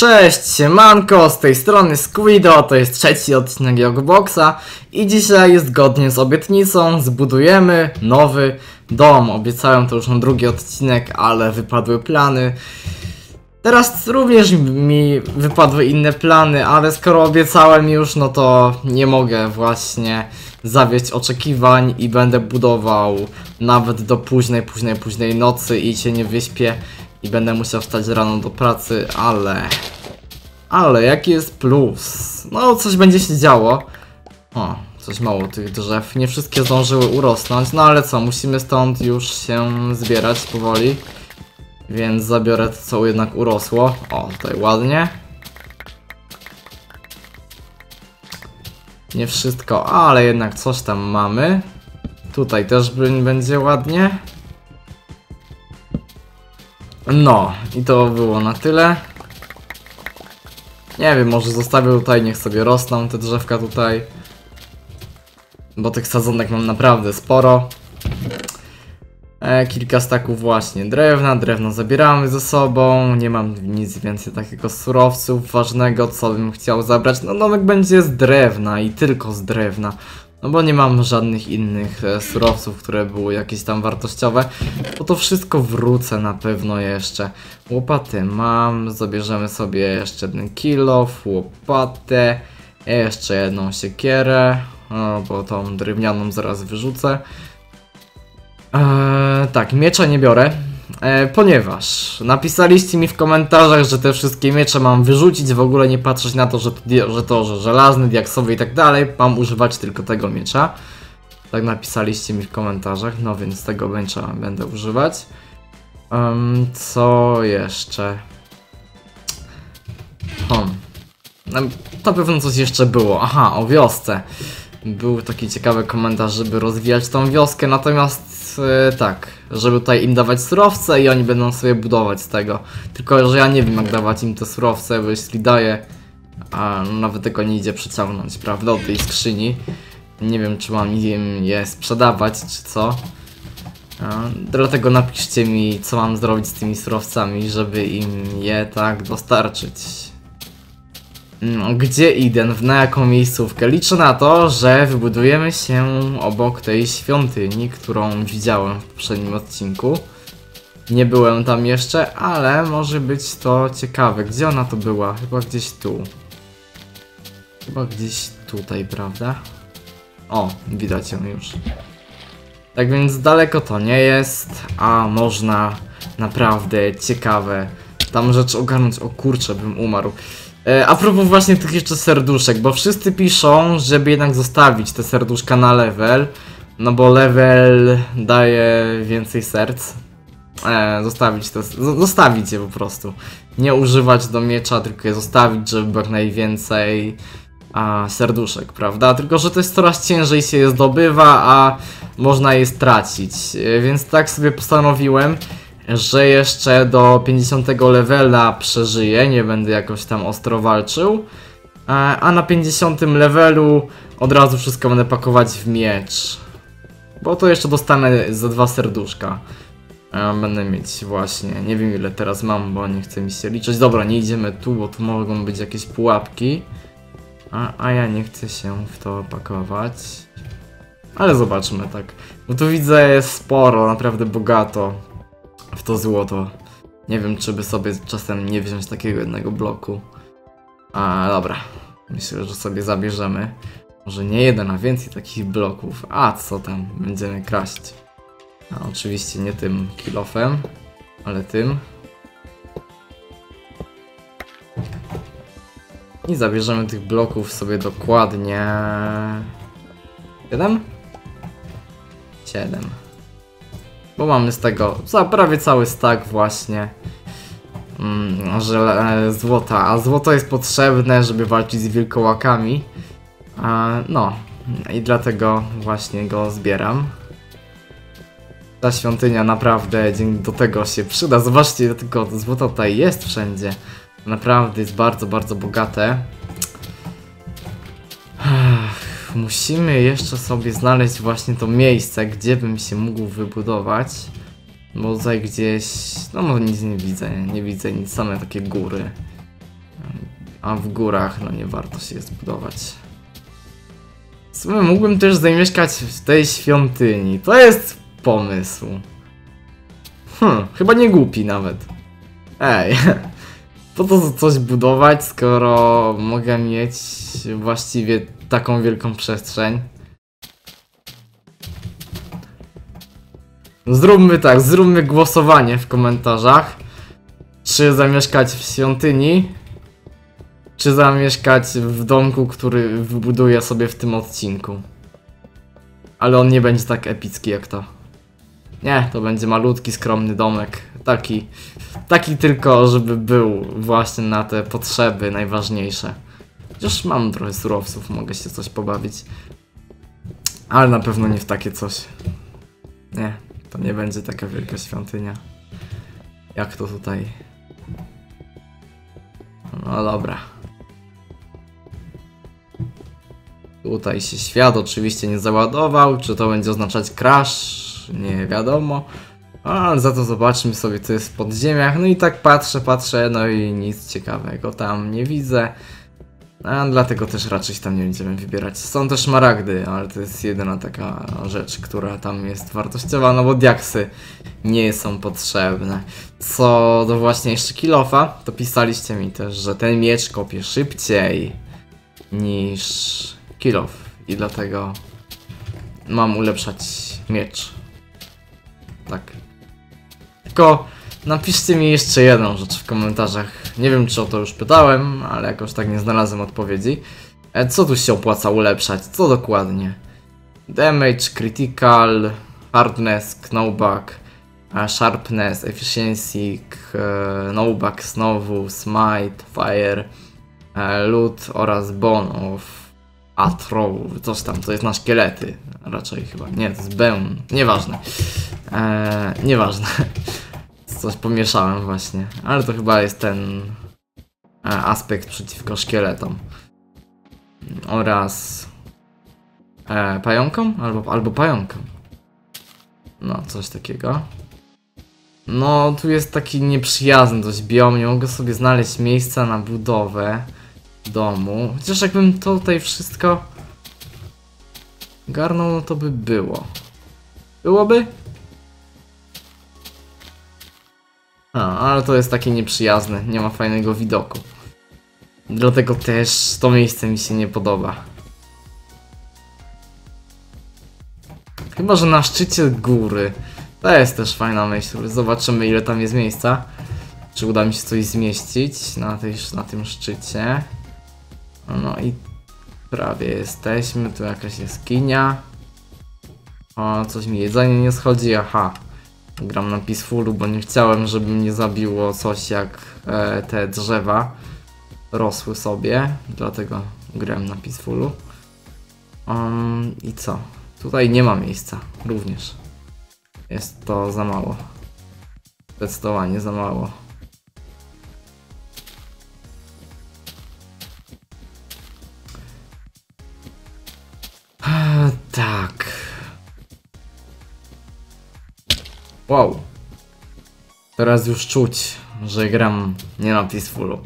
Cześć, siemanko, z tej strony Squido, to jest trzeci odcinek Jogboxa i dzisiaj zgodnie z obietnicą zbudujemy nowy dom. Obiecałem to już na drugi odcinek, ale wypadły plany. Teraz również mi wypadły inne plany, ale skoro obiecałem już, no to nie mogę właśnie zawieść oczekiwań i będę budował nawet do późnej, późnej, późnej nocy i się nie wyśpię i będę musiał wstać rano do pracy, ale... Ale jaki jest plus? No coś będzie się działo. O, coś mało tych drzew. Nie wszystkie zdążyły urosnąć, no ale co, musimy stąd już się zbierać powoli. Więc zabiorę to, co jednak urosło. O, tutaj ładnie. Nie wszystko, ale jednak coś tam mamy. Tutaj też będzie ładnie. No, i to było na tyle. Nie wiem, może zostawię tutaj, niech sobie rosną te drzewka tutaj. Bo tych sadzonek mam naprawdę sporo. E, kilka staków właśnie drewna, drewno zabieramy ze sobą, nie mam nic więcej takiego surowców ważnego, co bym chciał zabrać. No domek będzie z drewna i tylko z drewna. No bo nie mam żadnych innych e, surowców, które były jakieś tam wartościowe. Bo to wszystko wrócę na pewno jeszcze. Łopatę mam, zabierzemy sobie jeszcze jeden kilof, łopatę, jeszcze jedną siekierę, o, bo tą drewnianą zaraz wyrzucę. Eee, tak, miecza nie biorę, e, ponieważ napisaliście mi w komentarzach, że te wszystkie miecze mam wyrzucić, w ogóle nie patrzeć na to, że to, że, to, że żelazny, diaksowy i tak dalej, mam używać tylko tego miecza. Tak napisaliście mi w komentarzach, no więc tego miecza będę używać. Em, co jeszcze? Hmm. Na pewno coś jeszcze było. Aha, o wiosce. Był taki ciekawy komentarz, żeby rozwijać tą wioskę, natomiast e, tak, żeby tutaj im dawać surowce i oni będą sobie budować z tego. Tylko, że ja nie wiem jak dawać im te surowce, bo jeśli daję, a nawet tego nie idzie przeciągnąć, prawda, od tej skrzyni. Nie wiem, czy mam im je sprzedawać, czy co. A, Dlatego napiszcie mi, co mam zrobić z tymi surowcami, żeby im je tak dostarczyć. No, gdzie idę? Na jaką miejscówkę? Liczę na to, że wybudujemy się obok tej świątyni, którą widziałem w poprzednim odcinku. Nie byłem tam jeszcze, ale może być to ciekawe. Gdzie ona to była? Chyba gdzieś tu. Chyba gdzieś tutaj, prawda? O, widać ją już. Tak więc daleko to nie jest, a można naprawdę ciekawe tam rzeczy ogarnąć. O kurczę, bym umarł. E, a propos właśnie tych jeszcze serduszek, bo wszyscy piszą, żeby jednak zostawić te serduszka na level, no bo level daje więcej serc. E, zostawić z- zostawić je po prostu. Nie używać do miecza, tylko je zostawić, żeby było jak najwięcej a, serduszek, prawda? Tylko, że to jest coraz ciężej się je zdobywa, a można je stracić. E, Więc tak sobie postanowiłem, że jeszcze do 50 levela przeżyję, nie będę jakoś tam ostro walczył. A a na 50 levelu od razu wszystko będę pakować w miecz. Bo to jeszcze dostanę za dwa serduszka. A Będę mieć właśnie, nie wiem ile teraz mam, bo nie chcę mi się liczyć. Dobra, nie idziemy tu, bo tu mogą być jakieś pułapki. A, a ja nie chcę się w to pakować. Ale zobaczmy tak. Bo tu widzę sporo, naprawdę bogato w to złoto. Nie wiem, czy by sobie czasem nie wziąć takiego jednego bloku. A dobra, myślę, że sobie zabierzemy. Może nie jeden, a więcej takich bloków. A co tam, będziemy kraść. A oczywiście nie tym kilofem, ale tym. I zabierzemy tych bloków sobie dokładnie. 7? 7. Bo mamy z tego za prawie cały stack właśnie mm, e, złota, a złoto jest potrzebne, żeby walczyć z wilkołakami. A, no, i dlatego właśnie go zbieram. Ta świątynia naprawdę do tego się przyda. Zobaczcie, tego złota tutaj jest wszędzie. Naprawdę jest bardzo, bardzo bogate. Musimy jeszcze sobie znaleźć właśnie to miejsce, gdzie bym się mógł wybudować. Bo tutaj gdzieś... No, no nic nie widzę, nie widzę nic, same takie góry. A w górach, no nie warto się jest budować. W sumie mógłbym też zamieszkać w tej świątyni. To jest pomysł. Hmm, chyba nie głupi nawet. Ej, po to coś budować, skoro mogę mieć właściwie taką wielką przestrzeń? Zróbmy tak, zróbmy głosowanie w komentarzach. Czy zamieszkać w świątyni, czy zamieszkać w domku, który wybuduję sobie w tym odcinku. Ale on nie będzie tak epicki jak to. Nie, to będzie malutki, skromny domek. Taki, taki tylko, żeby był właśnie na te potrzeby najważniejsze. Chociaż mam trochę surowców, mogę się coś pobawić. Ale na pewno nie w takie coś. Nie, to nie będzie taka wielka świątynia. Jak to tutaj. No dobra. Tutaj się świat oczywiście nie załadował. Czy to będzie oznaczać crash? Nie wiadomo. Ale za to zobaczmy sobie co jest w podziemiach. No i tak patrzę, patrzę, no i nic ciekawego tam nie widzę. A dlatego też raczej tam nie będziemy wybierać. Są też maragdy, ale to jest jedyna taka rzecz, która tam jest wartościowa, no bo diaksy nie są potrzebne. Co do właśnie jeszcze kilofa, to pisaliście mi też, że ten miecz kopie szybciej niż kilof i dlatego mam ulepszać miecz. Tak. Tylko napiszcie mi jeszcze jedną rzecz w komentarzach. Nie wiem, czy o to już pytałem, ale jakoś tak nie znalazłem odpowiedzi. E, Co tu się opłaca ulepszać? Co dokładnie? Damage, critical, hardness, knowback, e, sharpness, efficiency, k- e, knowback znowu, smite, fire, loot oraz bone of athrow, coś tam, to jest na szkielety. Raczej chyba, nie, to jest bone, nieważne. E, nieważne. Coś pomieszałem właśnie, ale to chyba jest ten e, aspekt przeciwko szkieletom. Oraz e, pająkom? Albo, albo pająkom. No, coś takiego. No, tu jest taki nieprzyjazny dość biom, nie mogę sobie znaleźć miejsca na budowę domu. Chociaż jakbym to tutaj wszystko garnął, no to by było. Byłoby? A, ale to jest takie nieprzyjazne, nie ma fajnego widoku. Dlatego też to miejsce mi się nie podoba. Chyba, że na szczycie góry. To jest też fajna myśl. Zobaczymy ile tam jest miejsca. Czy uda mi się coś zmieścić na, tej, na tym szczycie. No i prawie jesteśmy. Tu jakaś jaskinia. O, coś mi jedzenie nie schodzi. Aha. Gram na Peacefulu, bo nie chciałem, żeby mnie zabiło coś jak e, te drzewa rosły sobie, dlatego grałem na Peacefulu. Um, I co? Tutaj nie ma miejsca, również. Jest to za mało. Zdecydowanie za mało. Wow. Teraz już czuć, że gram nie na Peacefulu.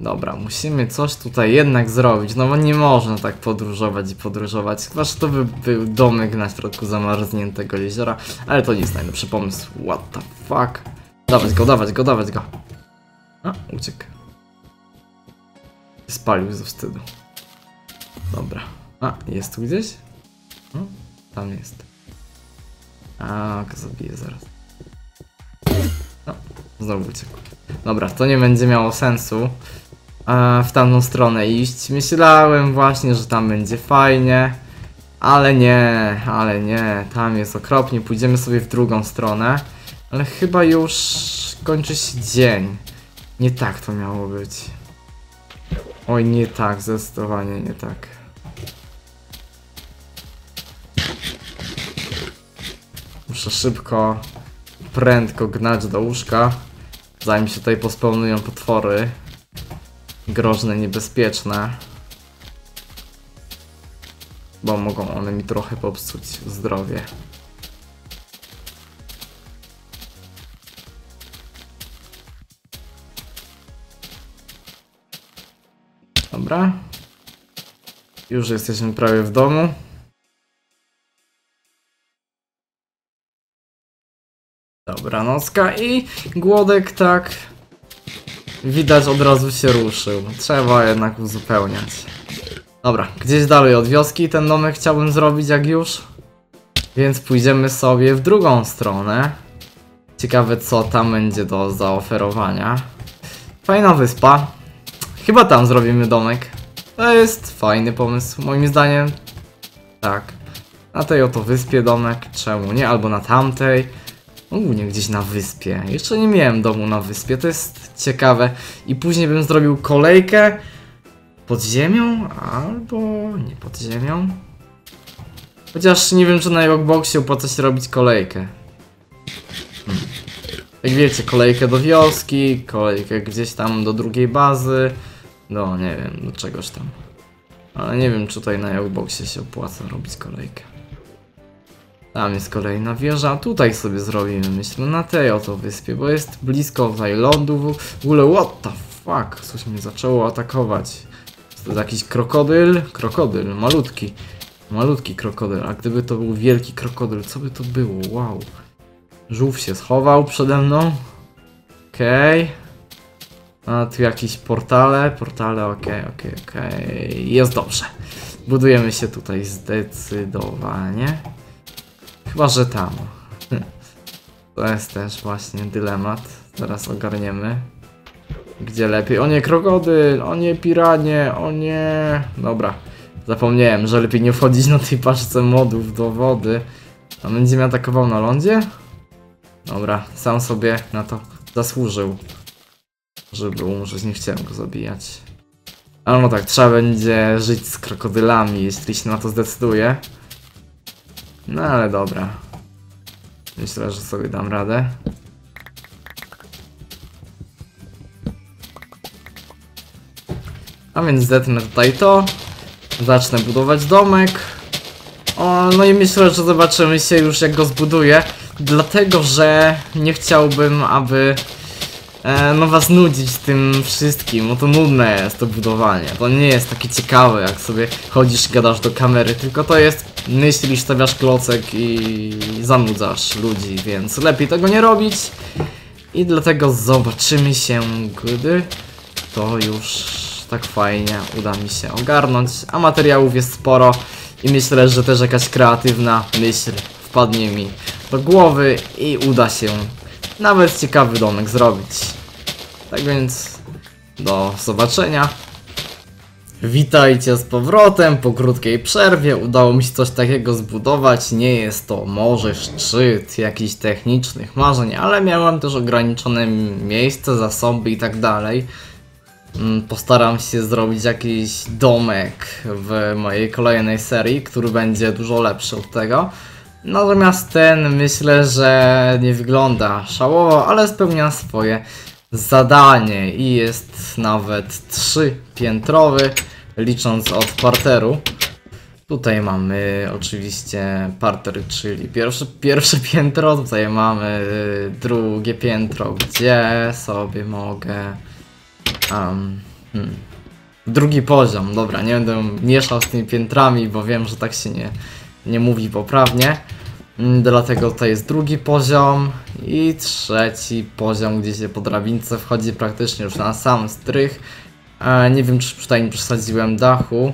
Dobra, musimy coś tutaj jednak zrobić, no bo nie można tak podróżować i podróżować. Chyba, że to by był domek na środku zamarzniętego jeziora, ale to nie jest najlepszy pomysł. What the fuck? Dawać go, dawać go, dawać go. A, uciekł. Spalił ze wstydu. Dobra. A, jest tu gdzieś? No, tam jest. A, go zabiję zaraz. No, znowu uciekł. Dobra, to nie będzie miało sensu e, w tamtą stronę iść. Myślałem właśnie, że tam będzie fajnie, ale nie, ale nie, tam jest okropnie. Pójdziemy sobie w drugą stronę, ale chyba już kończy się dzień. Nie tak to miało być. Oj, nie tak, zdecydowanie nie tak. Muszę szybko, prędko gnać do łóżka, zanim się tutaj pospełnują potwory. Groźne, niebezpieczne. Bo mogą one mi trochę popsuć zdrowie. Dobra. Już jesteśmy prawie w domu. Dobra, nocka i głodek tak widać od razu się ruszył. Trzeba jednak uzupełniać. Dobra, gdzieś dalej od wioski ten domek chciałbym zrobić jak już. Więc pójdziemy sobie w drugą stronę. Ciekawe co tam będzie do zaoferowania. Fajna wyspa. Chyba tam zrobimy domek. To jest fajny pomysł, moim zdaniem. Tak. Na tej oto wyspie domek, czemu nie? Albo na tamtej. Ogólnie gdzieś na wyspie. Jeszcze nie miałem domu na wyspie, to jest ciekawe. I później bym zrobił kolejkę pod ziemią, albo nie pod ziemią. Chociaż nie wiem, czy na Rockboxie opłaca się robić kolejkę. Hmm. Jak wiecie, kolejkę do wioski, kolejkę gdzieś tam do drugiej bazy. No, nie wiem, do czegoś tam. Ale nie wiem, czy tutaj na Rockboxie się opłaca robić kolejkę. Tam jest kolejna wieża, tutaj sobie zrobimy, myślę, na tej oto wyspie, bo jest blisko lądu. W ogóle, what the fuck, coś mnie zaczęło atakować. Jest to jakiś krokodyl? Krokodyl, malutki. Malutki krokodyl, a gdyby to był wielki krokodyl, co by to było? Wow. Żółw się schował przede mną. Okej. A tu jakieś portale, portale, okej, okej, okej. Jest dobrze. Budujemy się tutaj zdecydowanie. Chyba, że tam. To jest też właśnie dylemat. Zaraz ogarniemy. Gdzie lepiej? O nie, krokodyl! O nie, piranie! O nie! Dobra. Zapomniałem, że lepiej nie wchodzić na tej paczce modów do wody. A będzie mnie atakował na lądzie? Dobra, sam sobie na to zasłużył. Żeby umrzeć, nie chciałem go zabijać. Ale no tak, trzeba będzie żyć z krokodylami, jeśli się na to zdecyduje. No ale dobra. Myślę, że sobie dam radę. A więc zetnę tutaj to. Zacznę budować domek. O, no i myślę, że zobaczymy się już jak go zbuduję. Dlatego, że nie chciałbym, aby e, no was nudzić tym wszystkim, bo to nudne jest to budowanie. To nie jest takie ciekawe, jak sobie chodzisz gadasz do kamery, tylko to jest myślisz, stawiasz klocek i zanudzasz ludzi, więc lepiej tego nie robić. I dlatego zobaczymy się, gdy to już tak fajnie uda mi się ogarnąć, a materiałów jest sporo i myślę, że też jakaś kreatywna myśl wpadnie mi do głowy i uda się nawet ciekawy domek zrobić. Tak więc do zobaczenia. Witajcie z powrotem po krótkiej przerwie. Udało mi się coś takiego zbudować. Nie jest to może szczyt jakichś technicznych marzeń, ale miałem też ograniczone miejsce, zasoby i tak dalej. Mm, Postaram się zrobić jakiś domek w mojej kolejnej serii, który będzie dużo lepszy od tego. Natomiast ten myślę, że nie wygląda szałowo, ale spełnia swoje zadanie i jest nawet trzypiętrowy, licząc od parteru. Tutaj mamy oczywiście parter, czyli pierwsze, pierwsze piętro, tutaj mamy y, drugie piętro, gdzie sobie mogę... Um, hmm. Drugi poziom, dobra, nie będę mieszał z tymi piętrami, bo wiem, że tak się nie, nie mówi poprawnie. Mm, Dlatego tutaj jest drugi poziom i trzeci poziom, gdzie się po drabince wchodzi praktycznie już na sam strych. Nie wiem, czy tutaj nie przesadziłem dachu.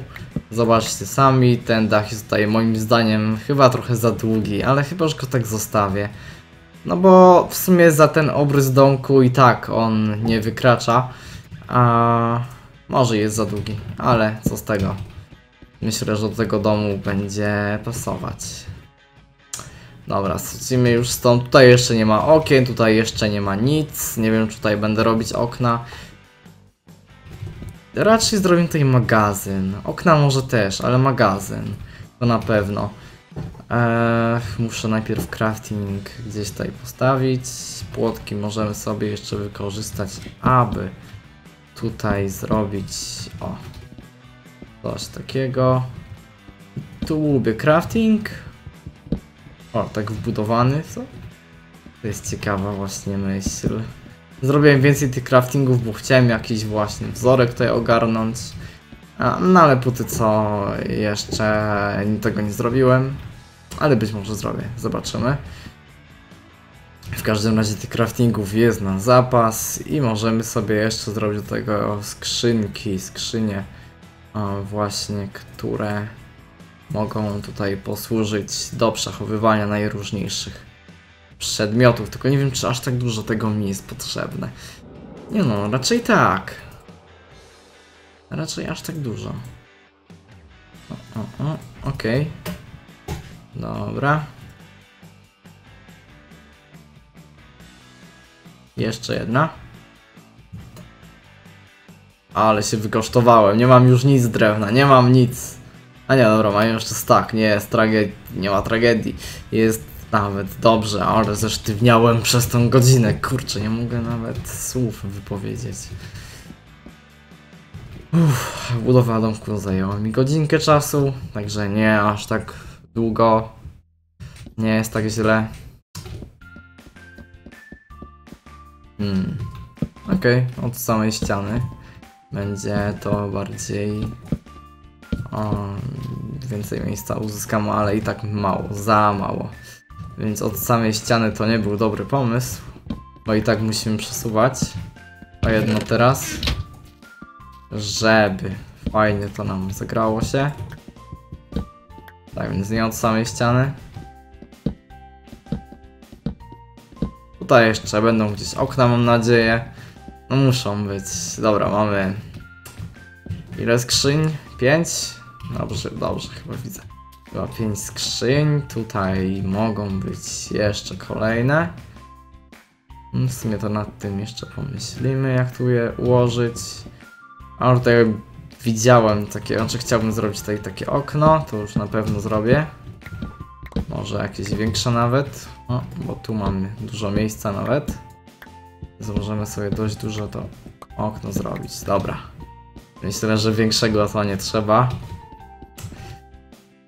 Zobaczcie sami, ten dach jest tutaj moim zdaniem chyba trochę za długi, ale chyba, że go tak zostawię. No bo w sumie za ten obrys domku i tak on nie wykracza. A może jest za długi, ale co z tego. Myślę, że do tego domu będzie pasować. Dobra, schodzimy już stąd. Tutaj jeszcze nie ma okien, tutaj jeszcze nie ma nic. Nie wiem, czy tutaj będę robić okna. Raczej zrobię tutaj magazyn. Okna może też, ale magazyn. To na pewno. Muszę najpierw crafting gdzieś tutaj postawić. Płotki możemy sobie jeszcze wykorzystać, aby tutaj zrobić o coś takiego. Tu lubię crafting. O, tak wbudowany, co? To jest ciekawa właśnie myśl. Zrobiłem więcej tych craftingów, bo chciałem jakiś właśnie wzorek tutaj ogarnąć. No ale póty co jeszcze tego nie zrobiłem. Ale być może zrobię, zobaczymy. W każdym razie tych craftingów jest na zapas i możemy sobie jeszcze zrobić do tego skrzynki, skrzynie właśnie, które mogą tutaj posłużyć do przechowywania najróżniejszych przedmiotów, tylko nie wiem czy aż tak dużo tego mi jest potrzebne. Nie no, raczej tak. Raczej aż tak dużo. O, o, o, okej. Dobra. Jeszcze jedna. Ale się wykosztowałem, nie mam już nic z drewna, nie mam nic. A nie, dobra, mają jeszcze stak, nie jest tragedii, nie ma tragedii. Jest nawet dobrze, ale zesztywniałem przez tą godzinę. Kurczę, nie mogę nawet słów wypowiedzieć. Uff, budowa domku zajęła mi godzinkę czasu, także nie aż tak długo. Nie jest tak źle. Hmm. Okej, od samej ściany będzie to bardziej. O, więcej miejsca uzyskamy, ale i tak mało, za mało. Więc od samej ściany to nie był dobry pomysł, bo i tak musimy przesuwać. O jedno teraz, żeby fajnie to nam zagrało się. Tak więc nie od samej ściany. Tutaj jeszcze będą gdzieś okna, mam nadzieję. No muszą być. Dobra, mamy. Ile skrzyń? 5? Dobrze, dobrze, chyba widzę. Chyba 5 skrzyń. Tutaj mogą być jeszcze kolejne. Mm, W sumie to nad tym jeszcze pomyślimy, jak tu je ułożyć. A tutaj widziałem takie, znaczy chciałbym zrobić tutaj takie okno, to już na pewno zrobię. Może jakieś większe nawet. O, bo tu mamy dużo miejsca nawet. Możemy sobie dość dużo to okno zrobić. Dobra. Myślę, że większego to nie trzeba.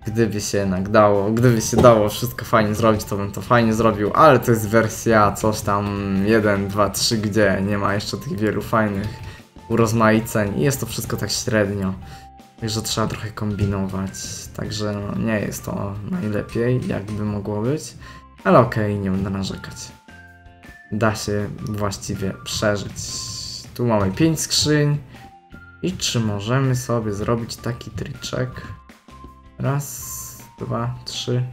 Gdyby się jednak dało, gdyby się dało wszystko fajnie zrobić, to bym to fajnie zrobił, ale to jest wersja coś tam 1, 2, 3, gdzie nie ma jeszcze tych wielu fajnych urozmaiceń i jest to wszystko tak średnio. Także trzeba trochę kombinować. Także no, nie jest to najlepiej, jakby mogło być. Ale okej, nie będę narzekać. Da się właściwie przeżyć. Tu mamy 5 skrzyń. I czy możemy sobie zrobić taki triczek? Raz, dwa, trzy.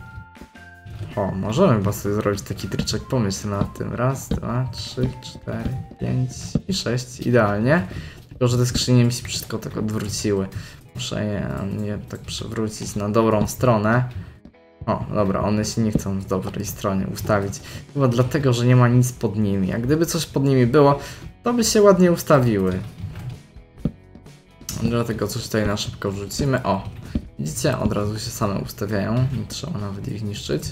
O, możemy chyba sobie zrobić taki triczek. Pomyśl nad tym. Raz, dwa, trzy, cztery, pięć i sześć. Idealnie. Tylko, że te skrzynie mi się wszystko tak odwróciły. Muszę je, je tak przewrócić na dobrą stronę. O, dobra, one się nie chcą w dobrej stronie ustawić. Chyba dlatego, że nie ma nic pod nimi. Jak gdyby coś pod nimi było, to by się ładnie ustawiły. Dlatego coś tutaj na szybko wrzucimy. O, widzicie, od razu się same ustawiają. Nie trzeba nawet ich niszczyć.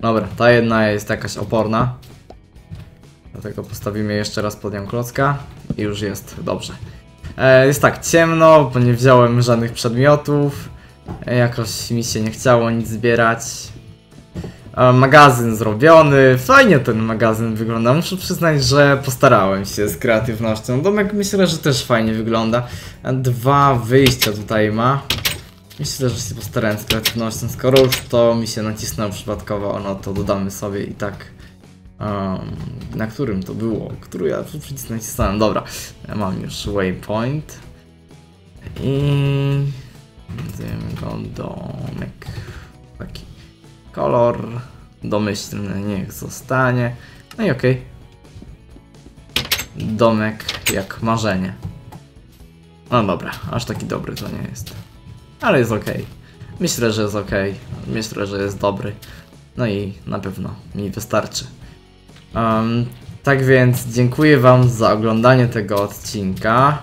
Dobra, ta jedna jest jakaś oporna. Dlatego postawimy jeszcze raz pod nią klocka i już jest dobrze. E, jest tak ciemno, bo nie wziąłem żadnych przedmiotów. E, jakoś mi się nie chciało nic zbierać. E, magazyn zrobiony. Fajnie ten magazyn wygląda. Muszę przyznać, że postarałem się z kreatywnością. Domek myślę, że też fajnie wygląda. Dwa wyjścia tutaj ma. Myślę, że się postarałem z kreatywnością. Skoro już to mi się nacisnęło przypadkowo, no to dodamy sobie i tak. Na którym to było? Który ja tu przycisk nacisnąłem? Dobra, ja mam już waypoint. I... Zjemy go domek. Taki kolor domyślny niech zostanie. No i okej. Domek jak marzenie. No dobra, aż taki dobry to nie jest. Ale jest okej. Myślę, że jest okej. Myślę, że jest dobry. No i na pewno mi wystarczy. Um, tak więc dziękuję Wam za oglądanie tego odcinka.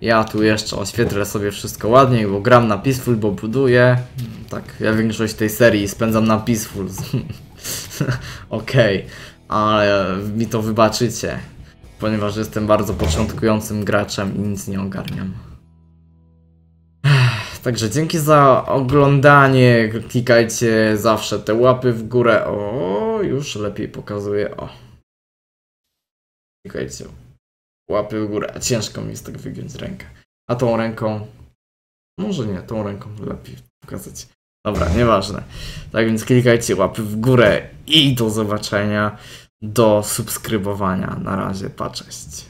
Ja tu jeszcze oświetlę sobie wszystko ładniej, bo gram na Peaceful, bo buduję. Tak, ja większość tej serii spędzam na Peaceful. Okej, ale mi to wybaczycie, ponieważ jestem bardzo początkującym graczem i nic nie ogarniam. Także dzięki za oglądanie. Klikajcie zawsze te łapy w górę. O, już lepiej pokazuje. O. Klikajcie łapy w górę. Ciężko mi jest tak wygiąć rękę. A tą ręką. Może nie, tą ręką lepiej pokazać. Dobra, nieważne. Tak więc klikajcie łapy w górę i do zobaczenia, do subskrybowania. Na razie, pa, cześć.